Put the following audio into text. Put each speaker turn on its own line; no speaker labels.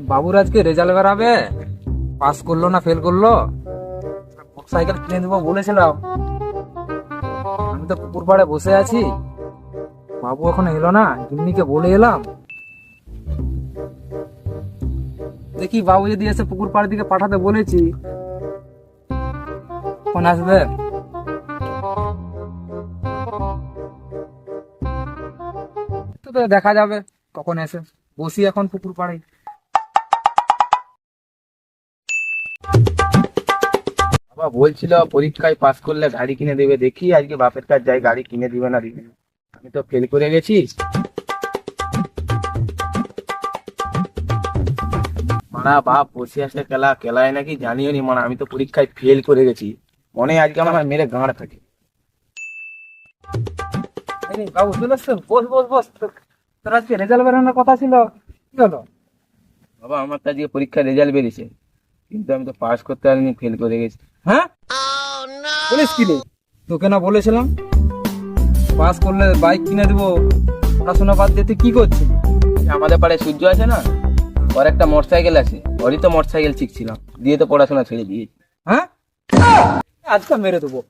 বাবুর আজকে result বেরাবে। Pass করল না ফেল করল? সাইকেল কিনে দেবো বলেছিলাম। আমি তো পুকুর পাড়ে বসে আছি। বাবু এখন এলো না, গিন্নিকে বলে এলাম। দেখি বাবু যদি এসে পুকুর পাড়ের দিকে পাঠাতে বলেছি। কখন আসবে? দেখা যাবে কখন এসে। বসি এখন পুকুর পাড়ে
বাবা বলছিল পরীক্ষায় পাস করলে গাড়ি কিনে দেবে দেখি আজকে বাপের কাছে যাই গাড়ি কিনে দিবে না দিবে আমি তো ফেল করে গেছি। মানা বাপ বসে আসলে কেলা কেলায় নাকি জানিও নি মানে আমি তো পরীক্ষায় ফেল করে গেছি। মনে হয় আজকে আমার মেরে গাঁড় থাকে।
বাবু চলে বস বস বস। তোর তোর আজকে রেজাল্ট বেরোনোর কথা ছিল। কি হলো?
বাবা আমার তো আজকে পরীক্ষার রেজাল্ট বেরিয়েছে। কিন্তু আমি তো পাস করতে পারিনি ফেল করে গেছি।
হ্যাঁ? বলিস কি তোকে না বলেছিলাম? পাস করলে বাইক কিনে দেবো। পড়াশোনা বাদ দিয়ে তুই কি করছিস?
আমাদের পাড়ায় সূর্য আছে না? ওর একটা মোটর সাইকেল আছে। ওরই তো মোটর সাইকেল শিখছিলাম দিয়ে তো পড়াশোনা ছেড়ে দিয়েছি।
হ্যাঁ? আজকে মেরে দেবো।